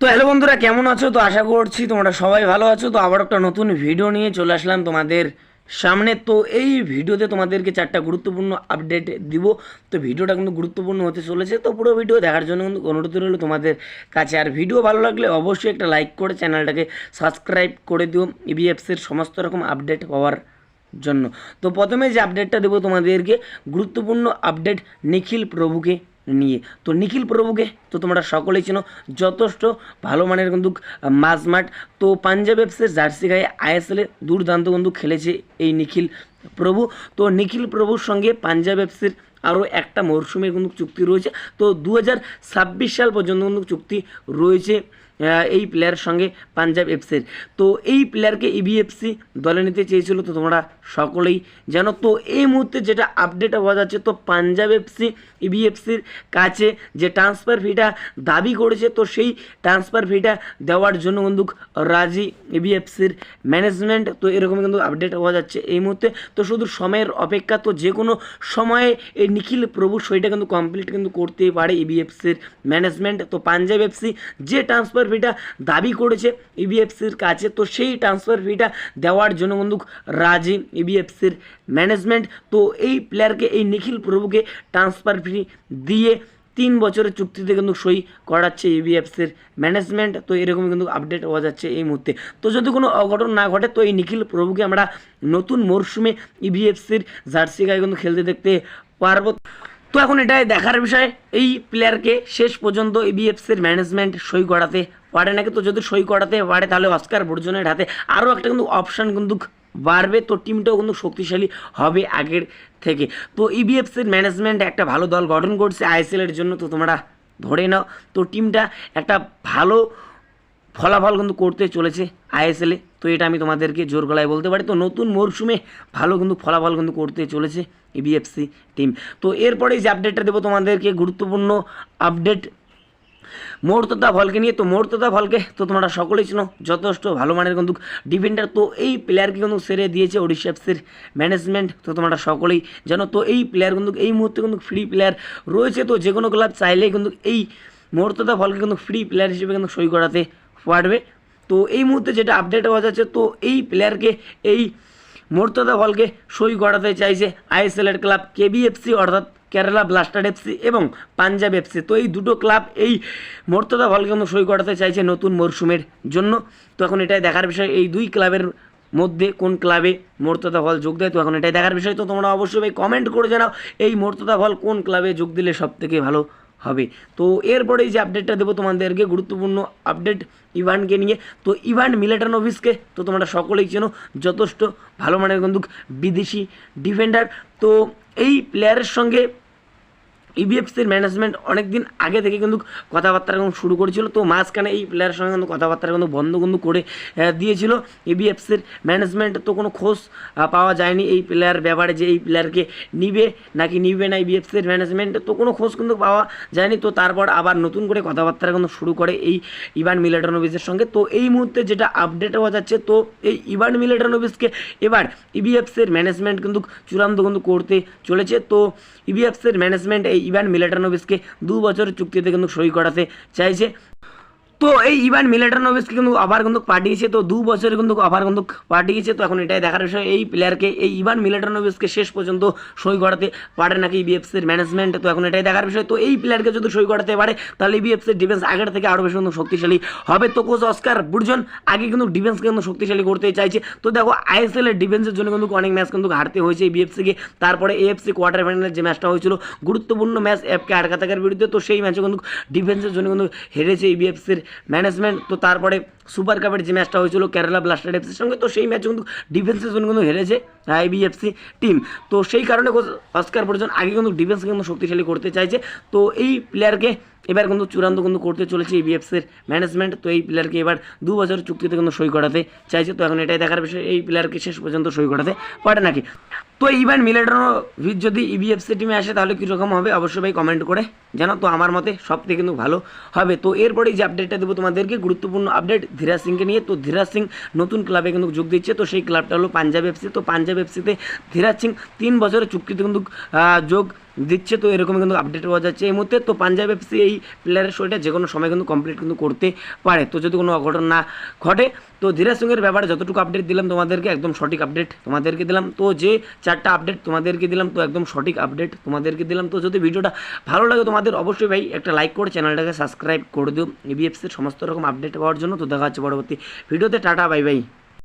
তো হ্যালো বন্ধুরা, কেমন আছো? তো আশা করছি তোমরা সবাই ভালো আছো। তো আবার একটা নতুন ভিডিও নিয়ে চলে আসলাম তোমাদের সামনে। তো এই ভিডিওতে তোমাদেরকে চারটা গুরুত্বপূর্ণ আপডেট দিব। তো ভিডিওটা কিন্তু গুরুত্বপূর্ণ হতে চলেছে। তো পুরো ভিডিও দেখার জন্য কিন্তু অনুরোধ রইল তোমাদের কাছে। আর ভিডিও ভালো লাগলে অবশ্যই একটা লাইক করে চ্যানেলটাকে সাবস্ক্রাইব করে দিও। ইবিএফসির সমস্ত রকম আপডেট পাওয়ার জন্য। তো প্রথমে যে আপডেটটা দেবো তোমাদেরকে, গুরুত্বপূর্ণ আপডেট নিখিল প্রভুকে। নিয়ে। তো নিখিল প্রভুকে তো তোমরা সকলেই চেনো, যথেষ্ট ভালো মানের কিন্তু মাঝমাঠ। তো পাঞ্জাব এফসের জার্সি গায়ে আইএসএলে দুর্দান্ত কিন্তু খেলেছে এই নিখিল প্রভু। তো নিখিল প্রভুর সঙ্গে পাঞ্জাব এফসির আরও একটা মরশুমের কিন্তু চুক্তি রয়েছে। তো দু হাজার ছাব্বিশ সাল পর্যন্ত কিন্তু চুক্তি রয়েছে। এই প্লেয়ারের সঙ্গে পাঞ্জাব এফসির তো এই প্লেয়ারকে ইবিএফসি দলে নিতে চেয়েছিল, তো তোমরা সকলেই জানো। তো এই মুহূর্তে যেটা আপডেট হওয়া যাচ্ছে, তো পাঞ্জাব এফসি ইবিএফসির কাছে যে ট্রান্সফার ফিটা দাবি করেছে, তো সেই ট্রান্সফার ফিটা দেওয়ার জন্য কিন্তু রাজি ইবিএফসির ম্যানেজমেন্ট তো এরকম কিন্তু আপডেট হওয়া যাচ্ছে এই মুহূর্তে। তো শুধু সময়ের অপেক্ষা, তো যে কোনো সময়ে এই নিখিল প্রভু সইটা কিন্তু কমপ্লিট কিন্তু করতেই পারে ইবিএফসির ম্যানেজমেন্ট তো পাঞ্জাব এফসি যে ট্রান্সফার ফিটা দাবি করেছে ইবিএফসির কাছে। তো সেই ট্রান্সফার ফিটা দেওয়ার জন্য বন্ধু রাজি ইবিএফসির ম্যানেজমেন্ট তো এই প্লেয়ারকে এই নিখিল প্রভুকে ট্রান্সফার ফি দিয়ে তিন বছরের চুক্তিতে কিন্তু সই করাচ্ছে ইবিএফসির ম্যানেজমেন্ট তো এরকম কিন্তু আপডেট হওয়া যাচ্ছে এই মুহূর্তে। তো যদি কোনো অঘটন না ঘটে, তো এই নিখিল প্রভুকে আমরা নতুন মরশুমে ইবিএফসির জার্সি গায়ে কিন্তু খেলতে দেখতে পারব। তো এখন এটাই দেখার বিষয়, এই প্লেয়ারকে শেষ পর্যন্ত ইবিএফসির ম্যানেজমেন্ট সই করাতে পারে নাকি? তো যদি সই করাতে পারে, তাহলে অস্কার বর্জনের হাতে আরও একটা কিন্তু অপশান কিন্তু বাড়বে। তো টিমটাও কিন্তু শক্তিশালী হবে আগের থেকে। তো ইবিএফসির ম্যানেজমেন্ট একটা ভালো দল গঠন করছে আইএসএলের জন্য, তো তোমরা ধরে নাও। তো টিমটা একটা ভালো ফলাফল কিন্তু করতে চলেছে আইএসএলে তো এটা আমি তোমাদেরকে জোর গলায় বলতে পারি। তো নতুন মরশুমে ভালো কিন্তু ফলাফল কিন্তু করতে চলেছে ইবিএফসি টিম তো এরপরে যে আপডেটটা দেবো তোমাদেরকে, গুরুত্বপূর্ণ আপডেট মোর্তদা ভলকে নিয়ে, তো মোর্তদা ভলকে, তো তোমরা সকলেই চিনো, যথেষ্ট ভালো মানের কিন্তু ডিফেন্ডার তো এই প্লেয়ারকে কিন্তু সেরে দিয়েছে ওড়িশা এফসির ম্যানেজমেন্ট তো তোমরা সকলেই জানো, তো এই প্লেয়ার কিন্তু এই মুহূর্তে কিন্তু ফ্রি প্লেয়ার রয়েছে, তো যে কোনো ক্লাব চাইলেই কিন্তু এই মোর্তদা ভলকে কিন্তু ফ্রি প্লেয়ার হিসেবে কিন্তু সই করাতে পারবে। তো এই মুহূর্তে যেটা আপডেট হওয়া যাচ্ছে, তো এই প্লেয়ারকে এই মোর্তদা বলকে সই করাতে চাইছে আইএসএলের ক্লাব কেবিএফসি, অর্থাৎ কেরালা ব্লাস্টার এফসি এবং পাঞ্জাব এফসি। তো এই দুটো ক্লাব এই মোর্তদা বলকে কিন্তু সই করাতে চাইছে নতুন মরশুমের জন্য। তো এখন এটাই দেখার বিষয়, এই দুই ক্লাবের মধ্যে কোন ক্লাবে মোর্তদা হল যোগ দেয়? তো এখন এটাই দেখার বিষয়। তো তোমরা অবশ্যই কমেন্ট করে জানাও, এই মোর্তদা হল কোন ক্লাবে যোগ দিলে সব থেকে ভালো হবে। তো এরপরে যে আপডেটটা দেবো তোমাদেরকে, গুরুত্বপূর্ণ আপডেট ইভানকে নিয়ে। তো ইভান মিলেটানোভিসকে তো তোমরা সকলেই চেনো, যথেষ্ট ভালো মানের কিন্তু বিদেশি ডিফেন্ডার তো এই প্লেয়ারের সঙ্গে ইবিএফসির ম্যানেজমেন্ট অনেক দিন আগে থেকে কিন্তু কথাবার্তা কিন্তু শুরু করেছিল। তো মাঝখানে এই প্লেয়ারের সঙ্গে কিন্তু কথাবার্তা কিন্তু বন্ধ কিন্তু করে দিয়েছিল। ইবিএফসির ম্যানেজমেন্ট তো কোনো খোঁজ পাওয়া যায়নি এই প্লেয়ার ব্যাপারে যে এই প্লেয়ারকে নিবে নাকি নিবে না ইবিএফসির ম্যানেজমেন্ট তো কোনো খোঁজ কিন্তু পাওয়া যায়নি। তো তারপর আবার নতুন করে কথাবার্তা কিন্তু শুরু করে এই ইভান মিলেটানোভিচের সঙ্গে। তো এই মুহূর্তে যেটা আপডেট হওয়া যাচ্ছে, তো এই ইভান মিলেটানোভিচকে এবার ইবিএফসির ম্যানেজমেন্ট কিন্তু চূড়ান্ত কিন্তু করতে চলেছে। তো ইবিএফসির ম্যানেজমেন্ট এই ইভান মিলেটানোভিচকে দু বছর চুক্তিতে কিন্তু সই করাতে চাইছে। তো এই ইভান মিলেটানোভিচকে কিন্তু আবার কিন্তু পাঠিয়েছে, তো দু বছরে কিন্তু আবার কিন্তু পাঠিয়েছে, তো এখন এটাই দেখার বিষয়। এই প্লেয়ারকে এই ইভান মিলেটানোভিচকে শেষ পর্যন্ত সই করাতে পারে নাকি বিএফসির ম্যানেজমেন্ট তো এখন এটাই দেখার বিষয়। তো এই প্লেয়ারকে যদি সই করাতে পারে, তাহলে বিএফসির ডিফেন্স আগের থেকে আরও বেশি কিন্তু শক্তিশালী হবে। তো কোচ অস্কার বুর্জন আগে কিন্তু ডিফেন্সকে কিন্তু শক্তিশালী করতে চাইছে। তো দেখো আইএসএল এর ডিফেন্সের জন্য কিন্তু অনেক ম্যাচ কিন্তু হারতে হয়েছে বিএফসিকে তারপরে এএফসি কোয়ার্টার ফাইনালের যে ম্যাচটা হয়েছিল, গুরুত্বপূর্ণ ম্যাচ এফকে আটকা থাকার বিরুদ্ধে, তো সেই ম্যাচে কিন্তু ডিফেন্সের জন্য কিন্তু হেরেছে এই বিএফসির ম্যানেজমেন্ট তো তারপরে সুপার কাপের যে ম্যাচটা হয়েছিল কেরালা ব্লাস্টার এফসির সঙ্গে, তো সেই ম্যাচ কিন্তু ডিফেন্সের জন্য কিন্তু হেরেছে আইবিএফসি টিম তো সেই কারণে অস্কার পর্যন্ত আগে কিন্তু ডিফেন্সকে কিন্তু শক্তিশালী করতে চাইছে। তো এই প্লেয়ারকে এবার কিন্তু চূড়ান্ত কিন্তু করতে চলেছে ইবিএফসির ম্যানেজমেন্ট তো এই প্লেয়ারকে এবার দু বছর চুক্তিতে কিন্তু সই করাতে চাইছে। তো এখন এটাই দেখার বিষয়, এই প্লেয়ারকে শেষ পর্যন্ত সই করাতে পারে নাকি? তো ইভান মিলেটানোভিচ যদি ইবিএফসি টিমে আসে, তাহলে কীরকম হবে? অবশ্যই ভাই কমেন্ট করে জানো তো আমার মতে সব থেকে কিন্তু ভালো হবে। তো এরপরে যে আপডেটটা দেবো তোমাদেরকে, গুরুত্বপূর্ণ আপডেট ধীরাজ সিংকে নিয়ে। তো ধীরাজ সিং নতুন ক্লাবে কিন্তু যোগ দিচ্ছে। তো সেই ক্লাবটা হলো পাঞ্জাব এফসি তো পাঞ্জাব এফসিতে ধীরাজ সিং তিন বছরের চুক্তিতে কিন্তু যোগ দিচ্ছে, তো এরকম কিন্তু আপডেট পাওয়া যাচ্ছে। এই মুহূর্তে তো পাঞ্জাব এফসি এই প্লেয়ারের শোটা যে কোনো সময় কিন্তু কমপ্লিট কিন্তু করতে পারে। তো যদি কোনো অঘটন না ঘটে, তো ধীরাজ সিংয়ের ব্যাপারে যতটুকু আপডেট দিলাম তোমাদেরকে, একদম সঠিক আপডেট তোমাদেরকে দিলাম। তো যে চারটা আপডেট তোমাদেরকে দিলাম, তো একদম সঠিক আপডেট তোমাদেরকে দিলাম। তো যদি ভিডিওটা ভালো লাগে তোমাদের, অবশ্যই ভাই একটা লাইক করে চ্যানেলটাকে সাবস্ক্রাইব করে দিও। এবিএফসির সমস্ত রকম আপডেট পাওয়ার জন্য। তো দেখা হচ্ছে পরবর্তী ভিডিওতে। Tata bye bye